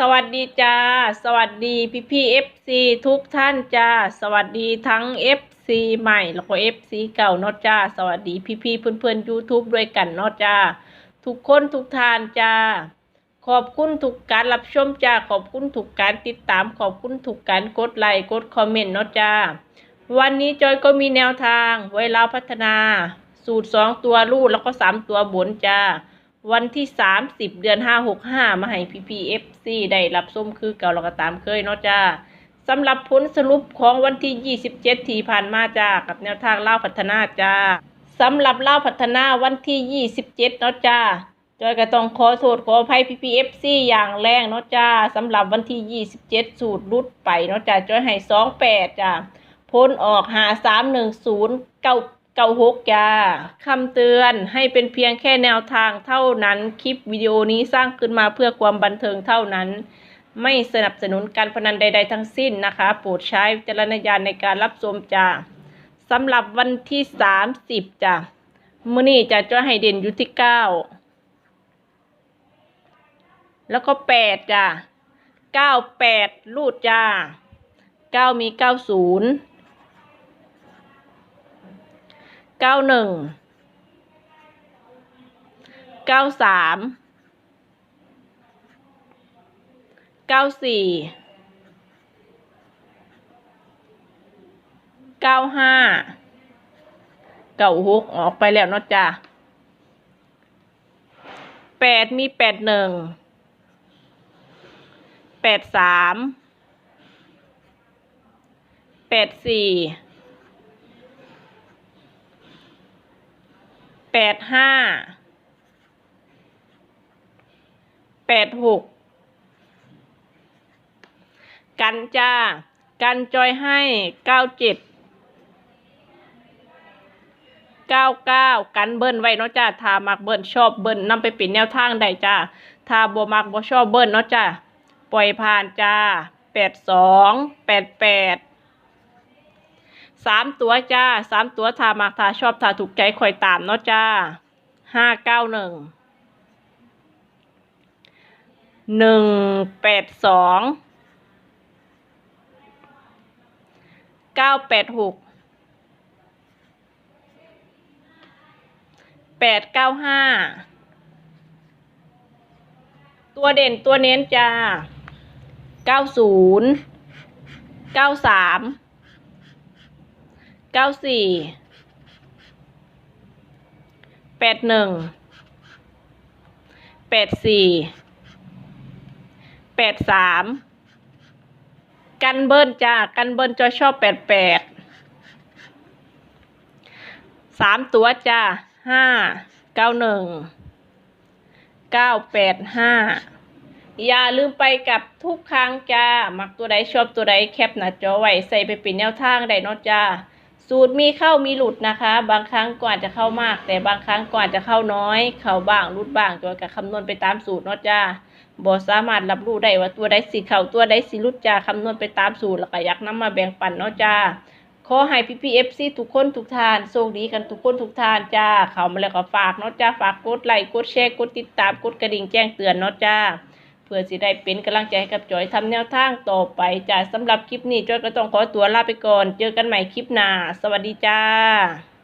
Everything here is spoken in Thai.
สวัสดีจ้า สวัสดีพี่พี่เอฟซีทุกท่านจ้า สวัสดีทั้งเอฟซีใหม่แล้วก็เอฟซีเก่าเนาะจ้า สวัสดีพี่พี่เพื่อนเพื่อนยูทูบด้วยกันเนาะจ้า ทุกคนทุกท่านจ้า ขอบคุณทุกการรับชมจ้า ขอบคุณทุกการติดตาม ขอบคุณทุกการกดไลค์กดคอมเมนต์เนาะจ้า วันนี้จอยก็มีแนวทางไว้เราพัฒนา สูตรสองตัวลูกแล้วก็สามตัวบนจ้า วันที่สามสิบเดือนห้าหกห้ามาให้พีพีเอฟซีได้รับส้มคือเก่าเราก็ตามเคยเนาะจ้าสำหรับผลสรุปของวันที่ยี่สิบเจ็ดที่ผ่านมาจ้ากับแนวทางเล่าพัฒนาจ้าสำหรับเล่าพัฒนาวันที่ยี่สิบเนาะจ้าจอยก็ต้องขอโทษขออภัยพีพีเอฟซีอย่างแรงเนาะจ้าสำหรับวันที่ยี่สิบเจ็ดสูตรรุดไปเนาะจ้าจอยให้สองแปดจ้าพ้นออกหาสามหนึ่งศูนย์ เก้าเก้าหกจ้าคำเตือนให้เป็นเพียงแค่แนวทางเท่านั้น คลิปวิดีโอนี้สร้างขึ้นมาเพื่อความบันเทิงเท่านั้น ไม่สนับสนุนการพนันใด ๆ ทั้งสิ้นนะคะ โปรดใช้จารณญาณในการรับชมจ้าสำหรับวันที่สามสิบจ้ามื่อนี้จะจ้อให้เด่นอยู่ที่เก้าแล้วก็แปดจ้าเก้าแปดลูดจ้าเก้ามีเก้าศูนย์ เก้าหนึ่งเก้าสามเก้าสี่เก้าห้าเก้าหกออกไปแล้วเนาะจ้ะแปดมีแปดหนึ่งแปดสามแปดสี่ แปดห้า แปดหก กันจ้า กันจอยให้เก้าเจ็ด เก้าเก้า กันเบิ้ลไว้เนาะจ้าถ้ามักเบิ้ลชอบเบิ้ลนำไปป็นแนวทางได้จ้าถ้าบ่มักบ่ชอบเบิ้ลเนาะจ้าปล่อยผ่านจ้าแปดสอง แปดแปด สามตัวจ้าสามตัวทามักทาชอบทาถูกใจคอยตามเนาะจ้าห้าเก้าหนึ่งหนึ่งแปดสองเก้าแปดหกแปดเก้าห้าตัวเด่นตัวเน้นจ้าเก้าศูนย์เก้าสาม เก้าสี่แปดหนึ่งแปดสี่แปดสามกันเบิ้ลจ้ากันเบิ้ลจอยชอบแปดแปดสามตัวจ้าห้าเก้าหนึ่งเก้าแปดห้าอย่าลืมไปกับทุกครั้งจ้า มักตัวใดชอบตัวใดแคปหน้าจอไว้ใส่ไปเป็นแนวทางได้เนาะจ้า สูตรมีเข้ามีหลุดนะคะ บางครั้งก็อาจจะเข้ามาก แต่บางครั้งก็อาจจะเข้าน้อย เข้าบ้างหลุดบ้างจอยกับคำนวณไปตามสูตรเนาะจ้าบ่สามารถรับรู้ได้ว่าตัวใดสิเข้าตัวใดสิหลุดจ้าคำนวณไปตามสูตรแล้วก็อยากน้ำมาแบ่งปันเนาะจ้าขอให้พี่พีเอฟซีทุกคนทุกทานโชคดีกันทุกคนทุกทานจ้า เข้ามาแล้วก็ฝากเนาะจ้าฝากกดไลค์กดแชร์กดติดตามกดกระดิ่งแจ้งเตือนเนาะจ้า เพื่อสิได้เป็นกำลังใจให้กับจอยทำแนวทางต่อไปจ้าสำหรับคลิปนี้จอยก็ต้องขอตัวลาไปก่อน เจอกันใหม่คลิปหน้า สวัสดีจ้า